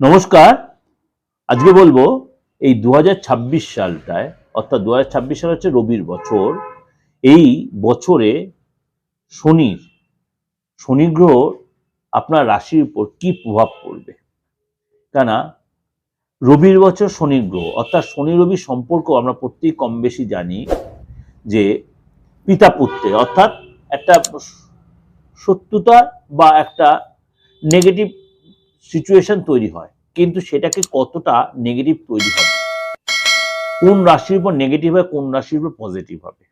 নমস্কার। আজকে বলব, এই দু হাজার ছাব্বিশ সালটায়, অর্থাৎ দু হাজার ছাব্বিশ সাল হচ্ছে রবির বছর, এই বছরে শনির, শনি গ্রহ আপনার রাশির উপর কি প্রভাব পড়বে? কেন রবির বছর শনি গ্রহ, অর্থাৎ শনি রবি সম্পর্ক আমরা প্রত্যেক কম বেশি জানি যে পিতা পুত্রে অর্থাৎ একটা শত্রুতা বা একটা নেগেটিভ সিচুয়েশন তৈরি হয়, কিন্তু সেটাকে কতটা নেগেটিভ তৈরি হবে? কোন রাশির উপর নেগেটিভ হয় কোন রাশির উপর পজিটিভ হবে?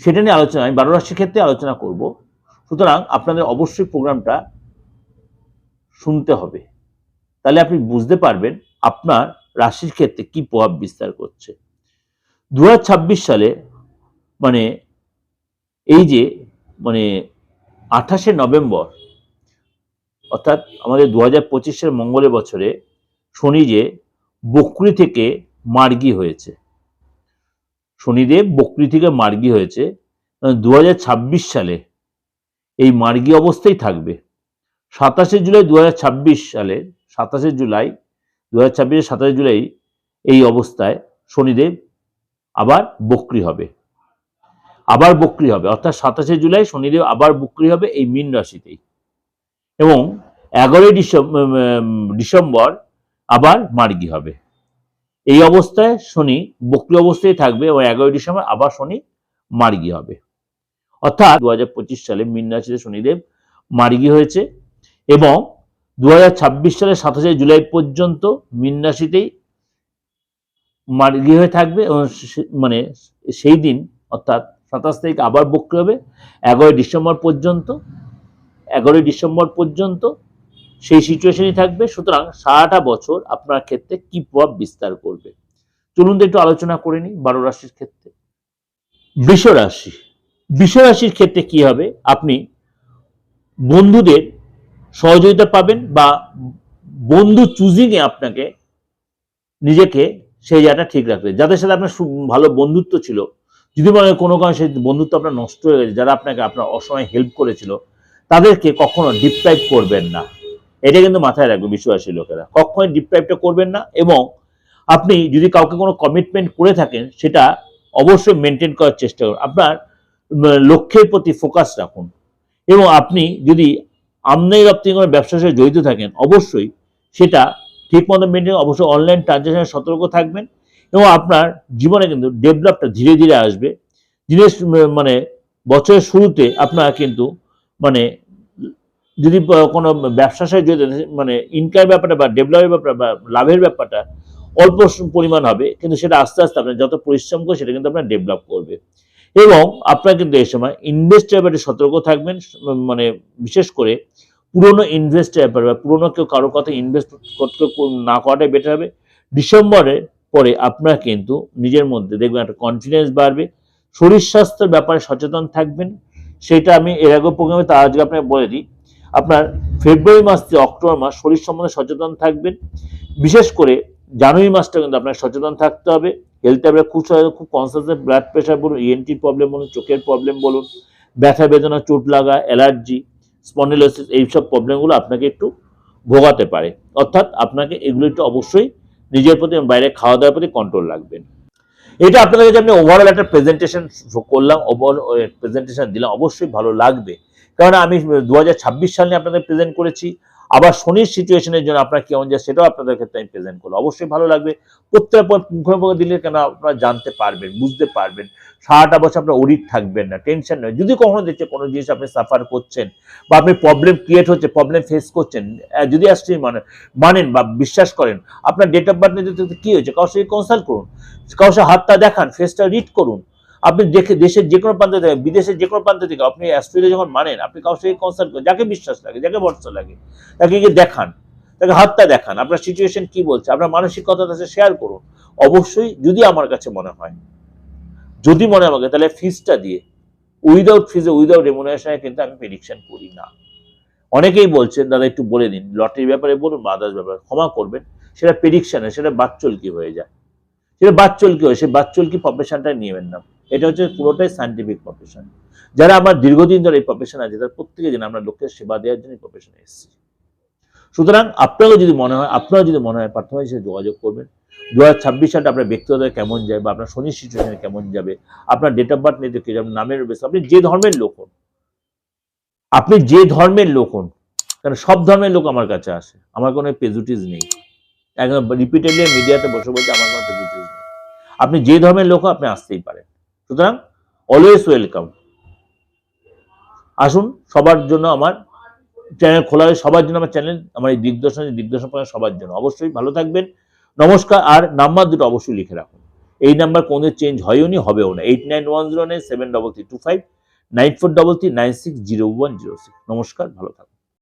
সেটা নিয়ে আলোচনা, আমি বারো রাশির ক্ষেত্রে আলোচনা করব। সুতরাং আপনাদের অবশ্যই প্রোগ্রামটা শুনতে হবে। তাহলে আপনি বুঝতে পারবেন আপনার রাশির ক্ষেত্রে কি প্রভাব বিস্তার করছে। দু হাজার ছাব্বিশ সালে মানে এই যে মানে আঠাশে নভেম্বর অর্থাৎ আমাদের দু হাজার পঁচিশের মঙ্গলের বছরে শনি যে বকরি থেকে মার্গী হয়েছে। শনিদেব বকরি থেকে মার্গী হয়েছে। দু হাজার ছাব্বিশ সালে এই মার্গী অবস্থায় থাকবে। সাতাশে জুলাই দু হাজার ছাব্বিশ সালে, সাতাশে জুলাই দু হাজার ছাব্বিশের সাতাশে জুলাই এই অবস্থায় শনিদেব আবার বকরি হবে। আবার বকরি হবে। অর্থাৎ সাতাশে জুলাই শনিদেব আবার বকরি হবে এই মীন রাশিতেই। এবং এগারোই ডিসেম্বর আবার মার্গি হবে। এই অবস্থায় শনি বক্রি অবস্থায় থাকবে এবং এগারোই ডিসেম্বর আবার শনি মার্গি হবে। অর্থাৎ দুহাজার পঁচিশ সালে মীন রাশিতে শনিদেব মার্গি হয়েছে এবং দু সালের সাতাশে জুলাই পর্যন্ত মীন রাশিতেই মার্গি হয়ে থাকবে এবং মানে সেই দিন অর্থাৎ সাতাশ তারিখ আবার বক্রি হবে, এগারোই ডিসেম্বর পর্যন্ত এগারোই ডিসেম্বর পর্যন্ত সেই সিচুয়েশনই থাকবে। সুতরাং সারাটা বছর আপনার ক্ষেত্রে কি প্রভাব বিস্তার করবে? চলুন একটু আলোচনা করে নিই বারো রাশির ক্ষেত্রে। বৃষ রাশি। বৃষ রাশির ক্ষেত্রে কি হবে? আপনি বন্ধুদের সহযোগিতা পাবেন বা বন্ধু চুজিংয়ে আপনাকে নিজেকে সেই জায়গাটা ঠিক রাখবে। যাদের সাথে আপনার ভালো বন্ধুত্ব ছিল, যদি মনে কোনো কারণে সেই বন্ধুত্ব আপনার নষ্ট হয়ে গেছে, যারা আপনাকে, আপনার অসময়ে হেল্প করেছিল তাদেরকে কখনো ডিপ্রাইভ করবেন না। এটা কিন্তু মাথায় রাখবে বিশ্ববাসী লোকেরা। কখনোই ডিপ্রাইভটা করবেন না এবং আপনি যদি কাউকে কোনো কমিটমেন্ট করে থাকেন, সেটা অবশ্যই মেনটেন করার চেষ্টা করুন। আপনার লক্ষ্যের প্রতি ফোকাস রাখুন। এবং আপনি যদি আমদানি রপ্তানি কোনো ব্যবসার সাথে জড়িত থাকেন, অবশ্যই সেটা ঠিক মতো মেনটেন অবশ্যই অনলাইন ট্রানজাকশনে সতর্ক থাকবেন এবং আপনার জীবনে কিন্তু ডেভেলপটা ধীরে ধীরে আসবে। জিনিস মানে বছরের শুরুতে আপনার কিন্তু মানে যদি কোনো ব্যবসার সাথে মানে ইনকামের ব্যাপারটা বা ডেভেলপের ব্যাপারটা বা লাভের ব্যাপারটা অল্প পরিমাণ হবে, কিন্তু সেটা আস্তে আস্তে আপনার যত পরিশ্রম করে সেটা কিন্তু আপনার ডেভেলপ করবে। এবং আপনার কিন্তু এই সময় ইনভেস্টের ব্যাপারে সতর্ক থাকবেন মানে বিশেষ করে পুরনো ইনভেস্টের ব্যাপারে বা পুরনো কেউ কারও কথা ইনভেস্ট করতে না করাটাই বেটার হবে। ডিসেম্বরের পরে আপনার কিন্তু নিজের মধ্যে দেখবেন একটা কনফিডেন্স বাড়বে, শরীর স্বাস্থ্যের ব্যাপারে সচেতন থাকবেন সেটা আমি এর আগেও প্রোগ্রামে তার আজকে আপনাকে বলে দিই। আপনার ফেব্রুয়ারি মাস থেকে অক্টোবর মাস শরীর সম্বন্ধে সচেতন থাকবেন। বিশেষ করে জানুয়ারি মাসটা কিন্তু আপনার সচেতন থাকতে হবে। হেলথে আপনার খুব খুব কনসাস ব্লাড প্রেশার বলুন ইএনটির প্রবলেম বলুন, চোখের প্রবলেম বলুন, ব্যথা বেদনা, চোট লাগা অ্যালার্জি স্পন্ডিলোসিস এইসব প্রবলেমগুলো আপনাকে একটু ভোগাতে পারে। অর্থাৎ আপনাকে এগুলো একটু অবশ্যই নিজের প্রতি বাইরে খাওয়া দাওয়ার প্রতি কন্ট্রোল রাখবেন। এটা আপনাদের কাছে আমি ওভারঅল একটা প্রেজেন্টেশন করলাম ওভারঅল প্রেজেন্টেশন দিলাম। অবশ্যই ভালো লাগবে। কারণ আমি দু সাল নিয়ে আপনাদের প্রেজেন্ট করেছি। আবার শনির সিচুয়েশনের জন্য আপনার কেমন যায় সেটাও আপনাদের ক্ষেত্রে আমি প্রেজেন্ট করলাম অবশ্যই ভালো লাগবে। প্রত্যেক পর পুঙ্খানুপুঙ্খ দিলে কেন আপনারা জানতে পারবেন, বুঝতে পারবেন। সারাটা বছর আপনার অডিট থাকবেন না টেনশন নয়। যদি কখনো দেখছে কোনো জিনিস আপনি সাফার করছেন বা আপনি প্রবলেম ক্রিয়েট হচ্ছে প্রবলেম ফেস করছেন যদি আসছে মানে মানেন বা বিশ্বাস করেন, আপনার ডেট অফ বার্থ কি হয়েছে, কারোর সাথে কনসাল্ট করুন, কারোর সাথে হাতটা দেখান ফেসটা রিড করুন। আপনি দেখে দেশের যে কোনো প্রান্ত থেকে, বিদেশের যে কোনো প্রান্ত থেকে আপনি অ্যাস্ট্রেলিয়া যখন মানেন, আপনি কারোর সাথে কনসাল্ট করেন, যাকে বিশ্বাস লাগে, যাকে ভরসা লাগে, তাকে গিয়ে দেখান, তাকে হাতটা দেখান, আপনার সিচুয়েশন কি বলছে, আপনার মানসিকতা তার শেয়ার করুন। অবশ্যই যদি আমার কাছে মনে হয়, যদি মনে আমাকে, তাহলে ফিজটা দিয়ে উইদাউট ফিজে উইদাউট রেমুনারেশনে কিন্তু আমি প্রেডিকশন করি না। অনেকেই বলছেন, দাদা একটু বলে দিন, লটারির ব্যাপারে বলুন বা আদার্স ব্যাপারে, ক্ষমা করবেন, সেটা প্রেডিকশানে সেটা বাচ্চলকি হয়ে যায়। সেটা বাচ্চলকি হয় সেই বাচ্চলকি প্রফেশনটা নিয়েবেন না। এটা হচ্ছে পুরোটাই সাইন্টিফিক প্রফেশন যারা আমার দীর্ঘদিন ধরে এই প্রফেশন আছে, তারা প্রত্যেকে জানে আমরা লোকের সেবা দেওয়ার জন্য প্রফেশনে এসেছি। সুতরাং আপনারও যদি মনে হয়, আপনারও যদি মনে হয় প্রার্থনা হিসেবে যোগাযোগ করবেন। দু হাজার ছাব্বিশ সালটা আপনার ব্যক্তিগত কেমন যায় বা আপনার শনি সিচুয়েশনে কেমন যাবে, আপনার ডেট অফ বার্থ নিয়ে দেখে যাবেন নামের বেশ, আপনি যে ধর্মের লোক হন, আপনি যে ধর্মের লোক হন কারণ সব ধর্মের লোক আমার কাছে আসে, আমার কোনো পেজুটিস নেই। একদম রিপিটেডলি মিডিয়াতে বসে বলতে আমার কোনো পেজুটিস নেই। আপনি যে ধর্মের লোক আপনি আসতেই পারেন। সুতরাং অলওয়েজ ওয়েলকাম আসুন, সবার জন্য আমার চ্যানেল খোলা হয়ে, সবার জন্য আমার চ্যানেল আমার এই দিগদর্শন দিগদর্শন পড়া সবার জন্য। অবশ্যই ভালো থাকবেন। নমস্কার, আর নাম্বার দুটো অবশ্যই লিখে রাখুন। এই নাম্বার কোনো চেঞ্জ হয়ও নি হবেও না। Eight nine one zero nine seven double three two five nine four double three nine six zero one zero six নমস্কার, ভালো থাকুন